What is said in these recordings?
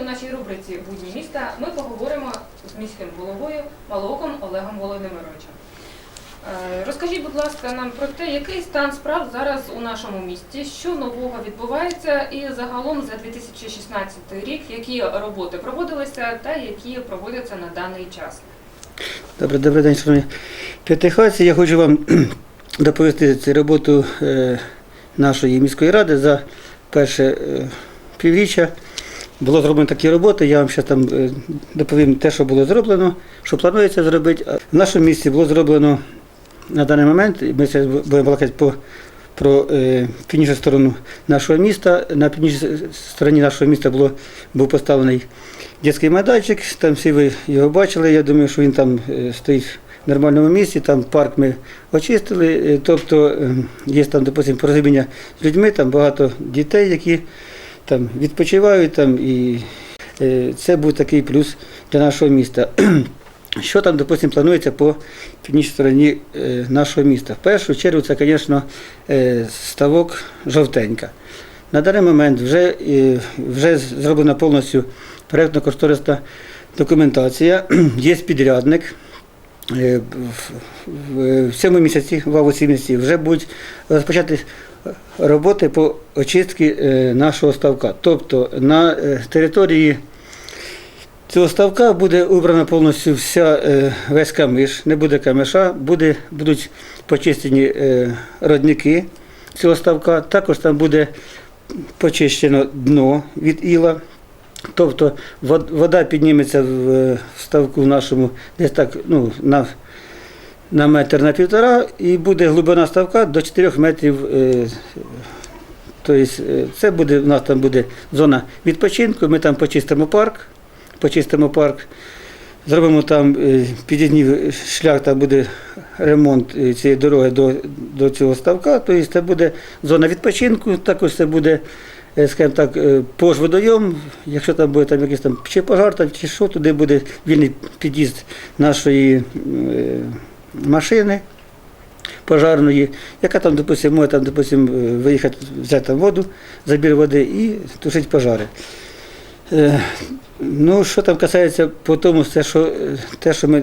у нашій рубриці Будні міста ми поговоримо з міським головою Малоком Олегом Володимировичем. Е, Розкажіть, будь ласка, нам про те, який стан справ зараз у нашому місті, що нового відбувається, і загалом за 2016 рік які роботи проводилися та які проводяться на даний час. Добрий, добрий день, шановні п'ятихатці. Я хочу вам доповісти цю роботу е, нашої міської ради за перше е, півріччя. Було зроблено такі роботи. Я вам ще там е, доповім те, що було зроблено, що планується зробити. В нашому місті було зроблено на даний момент, ми зараз будемо балакати по, про е, північну сторону нашого міста. На північній стороні нашого міста було, був поставлений дитячий майданчик, там всі ви його бачили. Я думаю, що він там е, стоїть в нормальному місці. Там парк ми очистили. е, Тобто є там, допустим, порозуміння з людьми, там багато дітей, які там відпочивають там і е, це був такий плюс для нашого міста. Що там, допустим, планується по північній стороні е, нашого міста? В першу чергу це, звісно, е, ставок жовтенька. На даний момент вже, вже зроблена повністю проєктно-кошторисна документація, є підрядник. В цьому місяці, в августі місяці, вже будуть розпочати роботи по очистці е, нашого ставка. Тобто на е, території цього ставка буде убрана повністю вся е, весь камиш, не буде камиша, буде, будуть почистені родники цього ставка. Також там буде почищено дно від іла. Тобто вода підніметься в ставку нашому десь так ну, на, на метр на півтора і буде глибина ставка до 4 метрів. Тобто це буде, у нас там буде зона відпочинку, ми там почистимо парк, почистимо парк, зробимо там е, шлях, там буде ремонт цієї дороги до, до цього ставка, тобто це буде зона відпочинку, також це буде скажімо так, пожводойом, якщо там буде там якийсь там чи пожар, там, чи що, туди буде вільний під'їзд нашої машини пожарної, яка там, допустимо, може там, допустим, виїхати, взяти там воду, забір води і тушити пожари. Е, Ну, що там касається по тому, те, що, те, що ми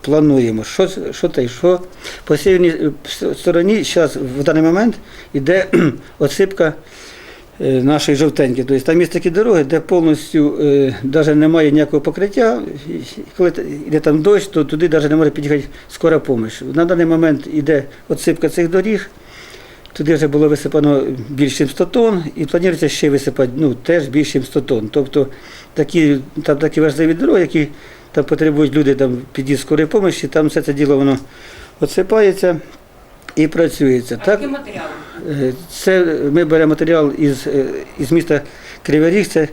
плануємо. Що, що те, що по северній е, стороні зараз в даний момент йде осипка нашої жовтеньки. Тобто там є такі дороги, де повністю е, навіть немає ніякого покриття. І Коли йде там дощ, то туди навіть не може під'їхати скора допомога. На даний момент йде отсипка цих доріг. Туди вже було висипано більше 100 тонн, і планується ще висипати ну, теж більше ніж 100 тонн. Тобто такі, там такі важливі дороги, які там потребують люди там, під'їзд скорої допомоги, там все це діло воно отсипається і працюється. А Так, яким матеріалом? Е, Це ми беремо матеріал із, е, із міста Кривий Ріг, це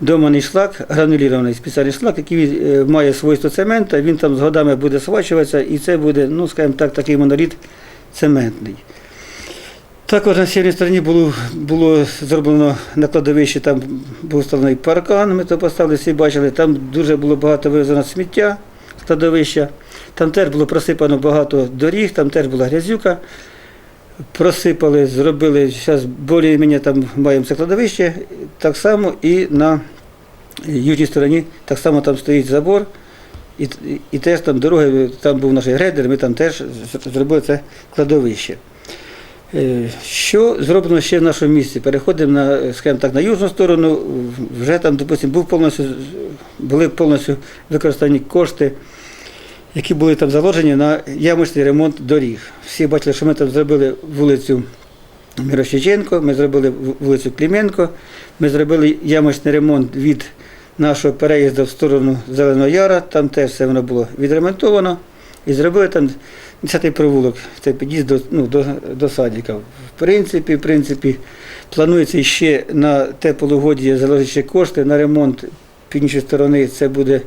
доманий шлак, гранулірований спеціальний шлак, який е, має свойство цемента, він там з годами буде свачуватися і це буде, ну скажімо так, такий моноліт цементний. Також на східній стороні було, було зроблено на кладовищі, там був встановлений паркан, ми то поставили, всі бачили, там дуже було багато вивезено сміття з кладовища, там теж було просипано багато доріг, там теж була грязюка просипали, зробили, зараз більш-менш там маємо це кладовище, так само і на южній стороні так само там стоїть забор, і, і, теж там дороги, там був наш грейдер, ми там теж зробили це кладовище. Е, Що зроблено ще в нашому місті? Переходимо на, скажімо так, на южну сторону, вже там, допустимо, був повністю, були повністю використані кошти які були там заложені на ямочний ремонт доріг. Всі бачили, що ми там зробили вулицю Мирошиченко, ми зробили вулицю Кліменко, ми зробили ямочний ремонт від нашого переїзду в сторону Зеленого Яра, там теж все воно було відремонтовано. І зробили там 10-й провулок, це під'їзд до, ну, до, до садика. В принципі, в принципі, планується ще на те полугодія заложити кошти на ремонт північної сторони. Це буде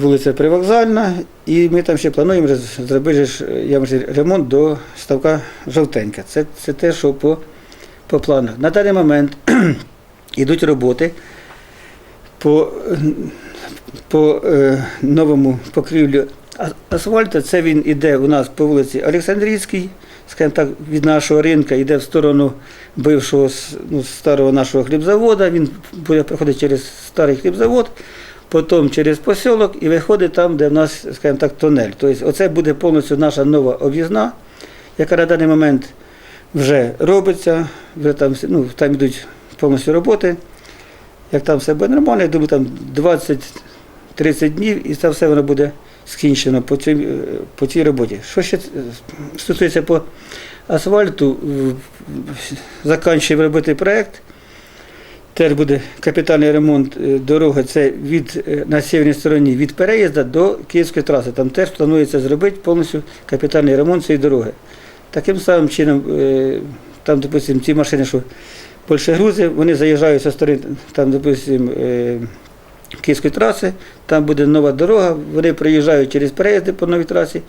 вулиця Привокзальна, і ми там ще плануємо зробити ж, е, ремонт до ставка Жовтенька. Це, це те, що по, по планах. На даний момент йдуть роботи по, по е, новому покрівлю асфальту. Це він іде у нас по вулиці Олександрійській, скажімо так, від нашого ринку йде в сторону бившого ну, старого нашого хлібзавода. Він буде проходити через старий хлібзавод, потім через посілок і виходить там, де в нас, скажімо так, тунель. Тобто оце буде повністю наша нова об'їзна, яка на даний момент вже робиться, вже там, ну, там йдуть повністю роботи. Як там все буде нормально, я думаю, там 20-30 днів і це все воно буде скінчено по цій, е, по цій роботі. Що ще е, стосується по асфальту, закінчуємо робити проєкт. Теж буде капітальний ремонт е, дороги. Це від е, на северній стороні від переїзду до Київської траси. Там теж планується зробити повністю капітальний ремонт цієї дороги. Таким самим чином, е, там, допустимо, ті машини, що більше грузи, вони заїжджають зі сторони, там, допустимо, Київської траси, там буде нова дорога, вони приїжджають через переїзди по новій трасі,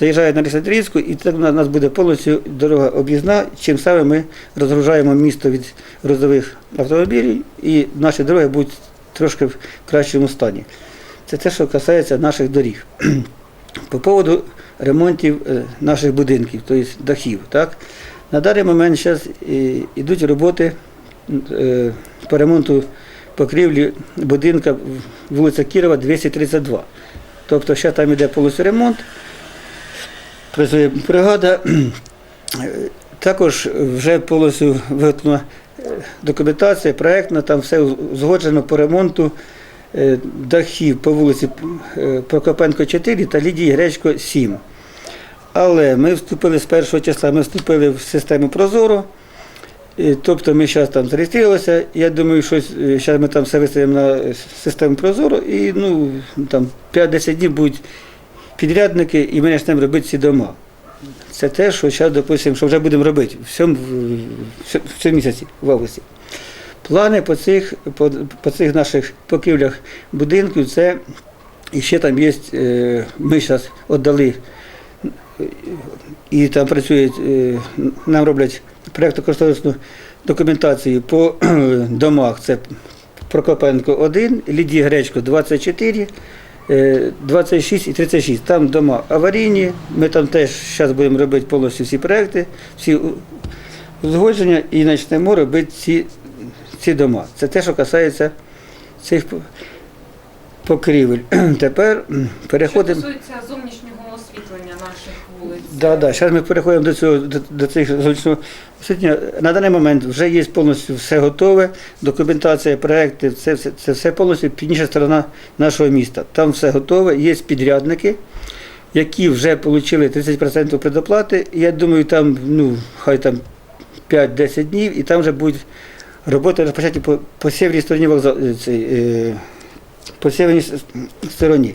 заїжджають на Лісотрійську, і так у нас буде повністю дорога об'їзна, чим саме ми розгружаємо місто від грузових автомобілів, і наші дороги будуть трошки в кращому стані. Це те, що касається наших доріг. По поводу ремонтів е, наших будинків, тобто дахів. Так? На даний момент зараз йдуть роботи е, по ремонту покрівлі будинка вулиця Кірова 232. Тобто ще там йде повністю ремонт, працює бригада. Е, Також вже повністю виготовлена е, документація, проєктна, там все узгоджено по ремонту е, дахів по вулиці Прокопенко 4 та Лідії Гречко 7. Але ми вступили з першого числа, ми вступили в систему Прозоро. Тобто ми зараз там зареєструвалися. Я думаю, що зараз ми там все виставимо на систему Прозоро і ну, там 5-10 днів будуть підрядники, і ми почнемо робити ці дома. Це те, що зараз, допустимо, що вже будемо робити в цьому, в цьому місяці, в августі. Плани по цих, по, по цих наших покрівлях будинків, це і ще там є, е, ми зараз віддали і там працюють, е, нам роблять проєктно-кошторисну документацію по домах. Це Прокопенко 1, Лідії Гречко 24, е, 26 і 36. Там дома аварійні. Ми там теж зараз будемо робити повністю всі проекти, всі узгодження і почнемо робити ці, ці дома. Це те, що касається цих по- покрівель. Тепер переходимо. Що стосується зовнішнього. Да, да. Зараз ми переходимо до цього до, до цих освітлення. На даний момент вже є повністю все готове, документація, проекти, це все, це все повністю північна сторона нашого міста. Там все готове, є підрядники, які вже отримали 30% предоплати. Я думаю, там, ну, хай там 5-10 днів, і там вже будуть роботи розпочаті по, по северній стороні вокзалу, цей, е, по северній стороні.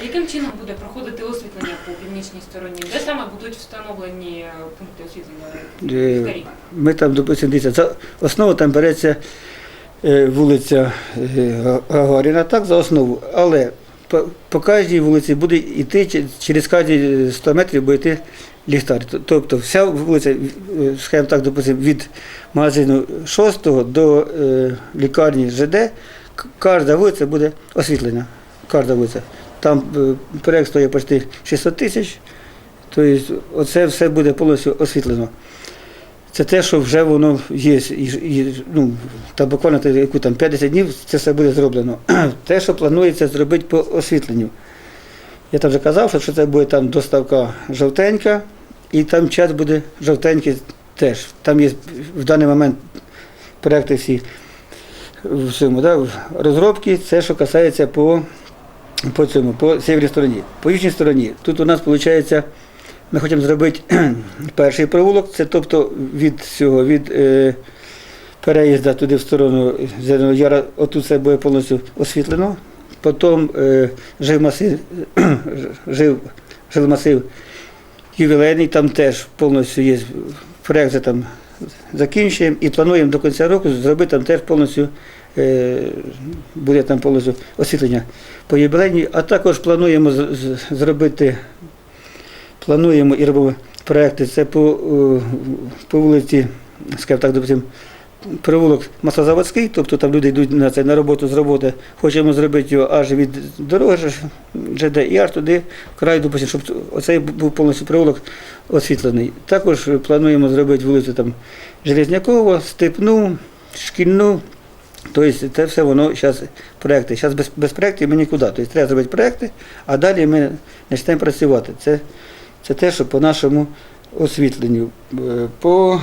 А яким чином буде проходити освітлення по північній стороні? Де саме будуть встановлені пункти освітлення? Е, Ми там, допустимо, дивіться, за основу там береться е, вулиця е, Гагаріна, так, за основу. Але по, по кожній вулиці буде йти, через кожні 100 метрів буде йти ліхтар. Тобто вся вулиця, скажімо так, допустимо, від магазину 6 до е, лікарні ЖД, кожна вулиця буде освітлена. Кожна вулиця. Там е, проєкт стоїть почти 600 тисяч. Тобто оце все буде повністю освітлено. Це те, що вже воно є. І, ну, та буквально яку там 50 днів це все буде зроблено. Те, що планується зробити по освітленню. Я там вже казав, що це буде там доставка жовтенька, і там час буде жовтенький теж. Там є в даний момент проекти всі в цьому, да, розробки, це що касається по, по цьому, по северній стороні. По южній стороні, тут у нас виходить. Ми хочемо зробити перший провулок, це тобто від цього, від е, переїзду туди в сторону Зеленого Яра, отут все буде повністю освітлено. Потім е, жив масив, жив, жив масив ювілейний, там теж повністю є проєкт, там закінчуємо і плануємо до кінця року зробити там теж повністю буде там повністю освітлення по ювілейній, а також плануємо зробити плануємо і робимо проекти. Це по, е, по вулиці, скажімо так, допустим, провулок маслозаводський, тобто там люди йдуть на це на роботу з роботи. Хочемо зробити його аж від дороги ЖД і аж туди край, допустим, щоб оцей був повністю провулок освітлений. Також плануємо зробити вулицю там Железнякова, Степну, Шкільну. Тобто це все воно зараз проекти. Зараз без, без проєктів ми нікуди. Тобто треба зробити проекти, а далі ми почнемо працювати. Це, це те, що по нашому освітленню. Е, По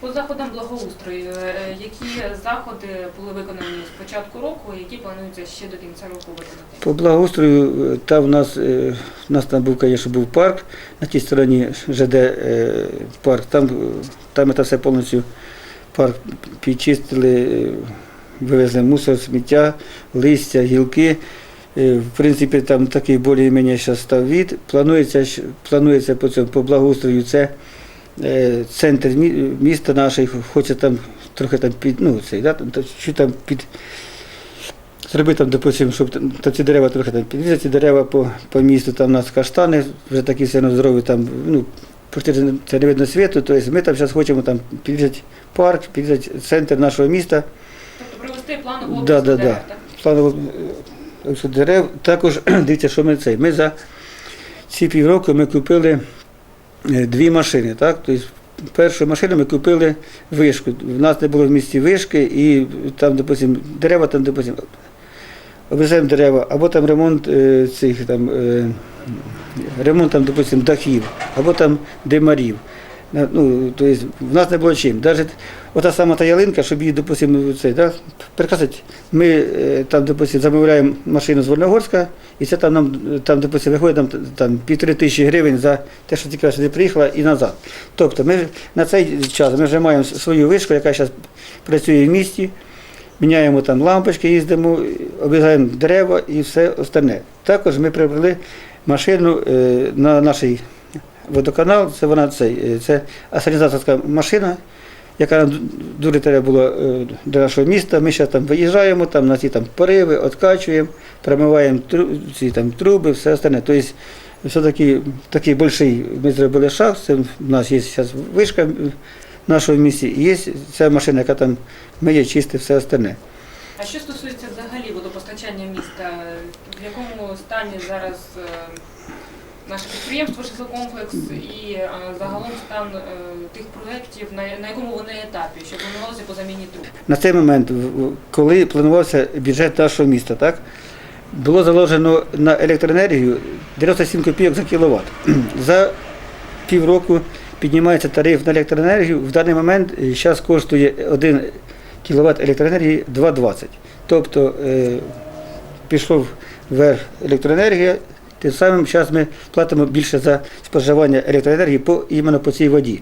По заходам благоустрою, е, які заходи були виконані з початку року, які плануються ще до кінця року виконати? По благоустрою, е, там в нас, е, в нас там був, звісно, був парк на тій стороні ЖД е, парк. Там, е, там це все повністю парк підчистили, е, вивезли мусор, сміття, листя, гілки. Е, В принципі, там такий більш-менш зараз став від. Планується, планується по цьому по благоустрою це е, центр міста нашої, хоче там трохи там під, ну, цей, да, там, та- там під Зробити там, допустим, щоб там, та ці дерева трохи там підрізати, ці дерева по, по місту, там у нас каштани, вже такі сильно здорові, там, ну, це не видно світу, тобто ми там зараз хочемо там підрізати парк, підрізати центр нашого міста, Тобто привести план області Да, да, да. дерев, так? планово е, дерев. Також дивіться, що ми цей. Ми за ці півроку ми купили е, дві машини. Так? Тобто, першу машину ми купили вишку. В нас не було в місті вишки, і там, допустим, дерева там, допустим, обвеземо дерева, або там ремонт е, цих там. Ремонт там, допустим, дахів, або там димарів. Ну, то есть, в нас не було чим. Навіть ота сама та ялинка, щоб її, допустим, це, да, прикрасити, ми е, там, допустим, замовляємо машину з Вольногорська, і це там нам, там, допустим, виходить там, там півтори тисячі гривень за те, що тільки сюди приїхала і назад. Тобто ми на цей час ми вже маємо свою вишку, яка зараз працює в місті, міняємо там лампочки, їздимо, обігаємо дерева і все остальне. Також ми приобрели машину е, на наш водоканал, це вона цей, е, це асанізаторська машина, яка нам дуже треба було е, до нашого міста. Ми зараз там виїжджаємо, там на ці там пориви, откачуємо, промиваємо ці там труби, все остальне. Тобто все-таки такий великий ми зробили шаг, це в нас є зараз вишка в нашому місті, і є ця машина, яка там миє, чистить, все остальне. А що стосується взагалі водопостачання міста, в якому стані зараз е, наше підприємство «Шоферкомплекс» і е, загалом стан е, тих проєктів, на, на якому вони етапі, що планувалося по заміні труб? на цей момент, в- коли планувався бюджет нашого міста, так, було заложено на електроенергію 97 копійок за кіловат. За півроку піднімається тариф на електроенергію. В даний момент зараз коштує 1 кВт електроенергії 2,20. Тобто е, пішов вверх електроенергія, тим самим зараз ми платимо більше за споживання електроенергії по, іменно по цій воді.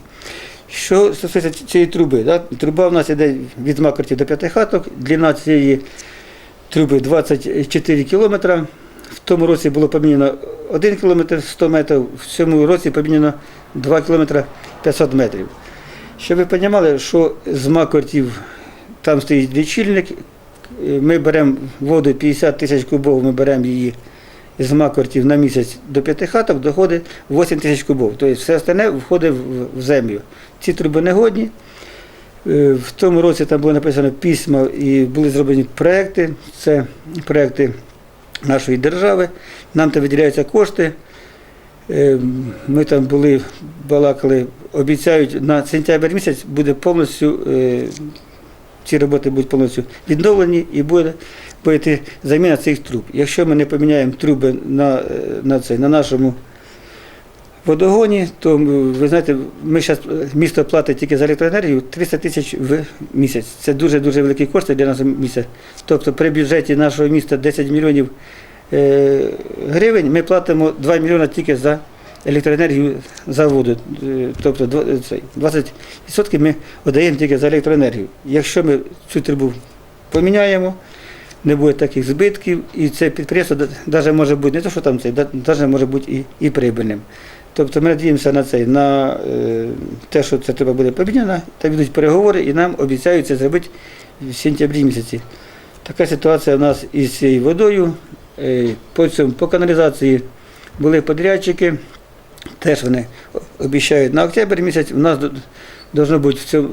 Що стосується цієї труби, да? труба в нас йде від Макарті до п'яти хаток, длина цієї труби 24 кілометри. В тому році було поміняно 1 кілометр 100 метрів, в цьому році поміняно 2 кілометри 500 метрів. Щоб ви розуміли, що з Макортів там стоїть лічильник, е, ми беремо воду 50 тисяч кубов, ми беремо її з Макортів на місяць до п'яти хаток, доходить 8 тисяч кубов. Тобто все остальне входить в- землю. Ці труби негодні. Е, В тому році там було написано письма і були зроблені проекти. Це проекти нашої держави. Нам там виділяються кошти. Е, Ми там були, балакали, обіцяють на сентябрь місяць буде повністю, е, ці роботи будуть повністю відновлені і буде, буде заміна цих труб. Якщо ми не поміняємо труби на, е, на, цей, на нашому водогоні, то ви знаєте, ми зараз місто платить тільки за електроенергію 300 тисяч в місяць. Це дуже-дуже великі кошти для нашого місця. Тобто при бюджеті нашого міста 10 мільйонів е, гривень, ми платимо 2 мільйони тільки за електроенергію за воду. Е, Тобто два- е, цей, 20% ми видаємо тільки за електроенергію. Якщо ми цю трубу поміняємо, не буде таких збитків, і це підприємство навіть може бути не те, що там це, навіть може бути і, і прибильним. Тобто ми надіємося на це, на е, те, що це треба буде поміняно, та йдуть переговори, і нам обіцяють це зробити в сентябрі місяці. Така ситуація в нас із цією водою. По, цьому, по каналізації були подрядчики, теж вони обіцяють на октябрь місяць. У нас до- бути в цьому,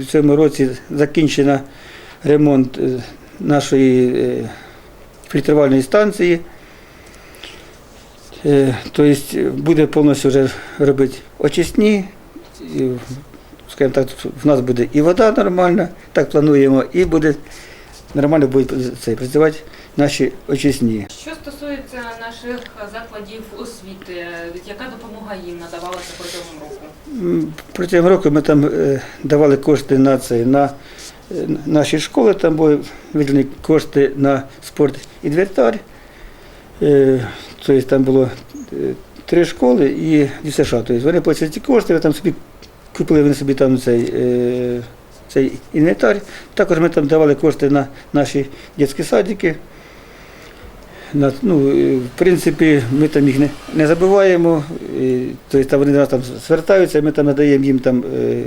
в цьому році закінчено ремонт е, нашої е, фільтрувальної станції. Е, Тобто буде повністю вже робити очисні. Скажімо так, в нас буде і вода нормальна, так плануємо, і буде нормально будуть це, працювати наші очисні. Що стосується наших закладів освіти, яка допомога їм надавалася протягом року? Протягом року ми там е, давали кошти на це, на е, наші школи, там були виділені кошти на спорт інвентар. Е, Тобто там було три школи і ДЮСШ. Тобто вони платили ці кошти, вони там собі купили вони собі там цей, цей інвентар. Також ми там давали кошти на наші дитячі садики. Ну, е, в принципі, ми там їх не, не забуваємо. І, тобто вони до нас там звертаються, ми там надаємо їм там, е,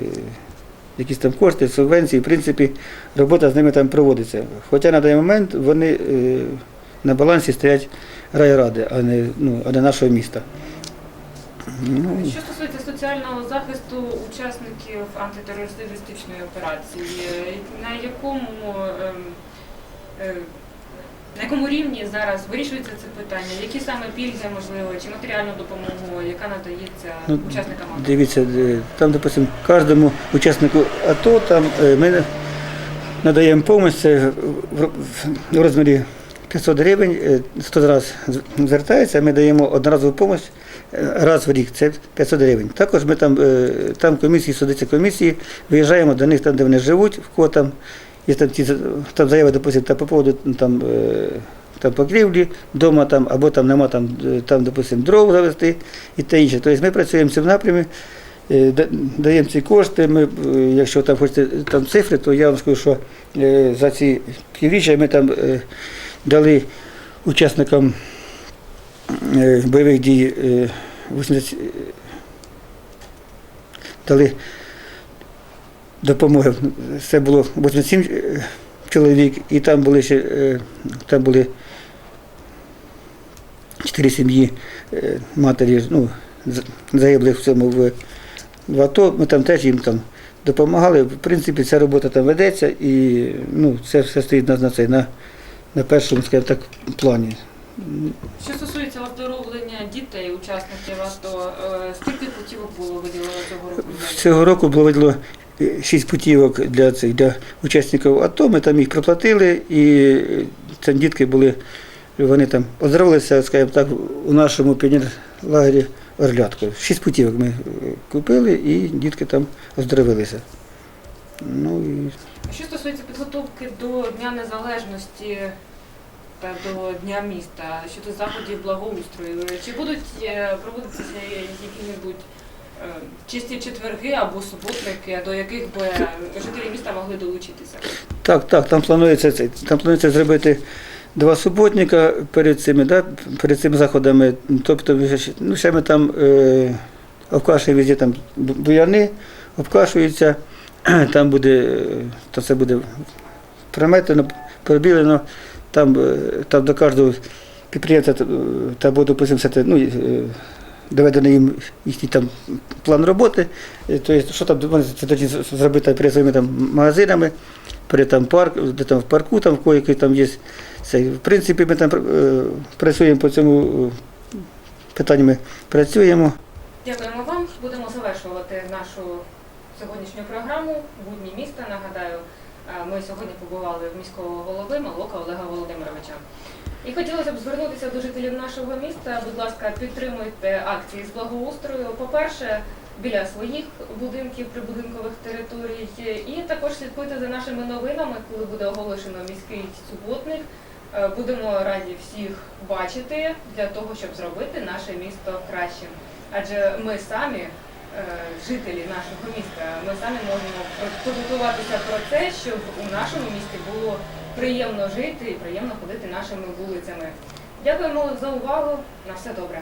якісь там кошти, субвенції. В принципі, робота з ними там проводиться. Хоча на даний момент вони е, на балансі стоять райради, а не, ну, а не нашого міста. Ну, Що стосується соціального захисту учасників антитерористичної операції, на якому ем, на якому рівні зараз вирішується це питання? Які саме пільги можливо, чи матеріальну допомогу, яка надається Ну, учасникам АТО? Дивіться, е, там, допустим, кожному учаснику АТО там, е, ми надаємо допомогу це в розмірі 500 гривень, е, 100 раз звертається, ми даємо одноразову допомогу е, раз в рік, це 500 гривень. Також ми там, е, там комісії, судиться комісії, виїжджаємо до них там, де вони живуть, в кого там там, ті, там заяви, допустим, та по поводу там, е, там покрівлі вдома там, або там нема там, е, там, допустим, дров завести і те інше. Тобто ми працюємо в цьому напрямі, е, даємо ці кошти. Ми, якщо там хочете там цифри, то я вам скажу, що за ці півріччя ми там дали учасникам бойових дій е, 80, е, дали допомоги. Це було 87 е, чоловік, і там були ще е, там були чотири сім'ї е, матері ну, загиблих в цьому в, в АТО. Ми там теж їм там допомагали. В принципі, ця робота там ведеться і ну, це все стоїть на, на, цей, на, на першому, скажімо так, плані. Що стосується оздоровлення дітей, учасників АТО, скільки путівок було виділено цього року? Цього року було виділено шість путівок для цих для учасників АТО. Ми там їх проплатили, і е, це дітки були, вони там оздоровилися, скажімо так, у нашому піонерлагері Орлятко. Шість путівок ми е, купили, і дітки там оздоровилися. Ну і Що стосується підготовки до Дня Незалежності та до Дня міста щодо заходів благоустрою, чи будуть е, проводитися які-небудь е, чисті четверги або суботники, до яких би жителі міста могли долучитися? Так, так, там планується. Там планується зробити два суботника перед цими, да, перед цими заходами. Тобто, ну, ще ми там е, обкашуємо везде там буяни, обкашуються, там буде, е, то це буде прометено, пробілено, там, е, там до кожного підприємця е, та буде, те, ну, е, доведений їм їхній там план роботи. Е, Тобто, що там зробити перед своїми там магазинами, перед там парк, де там в парку там коїки там є. Це, в принципі, ми там е, працюємо по цьому е, питанню ми працюємо. Дякуємо вам. Будемо завершувати нашу сьогоднішню програму Будні міста. Нагадаю, ми сьогодні побували в міського голови Малока Олега Володимировича. І хотілося б звернутися до жителів нашого міста. Будь ласка, підтримуйте акції з благоустрою. По-перше, біля своїх будинків, прибудинкових територій. І також слідкуйте за нашими новинами, коли буде оголошено міський суботник. Е, Будемо раді всіх бачити для того, щоб зробити наше місто кращим. Адже ми самі, е, жителі нашого міста, ми самі можемо подготуватися про те, щоб у нашому місті було приємно жити і приємно ходити нашими вулицями. Дякуємо за увагу. На все добре.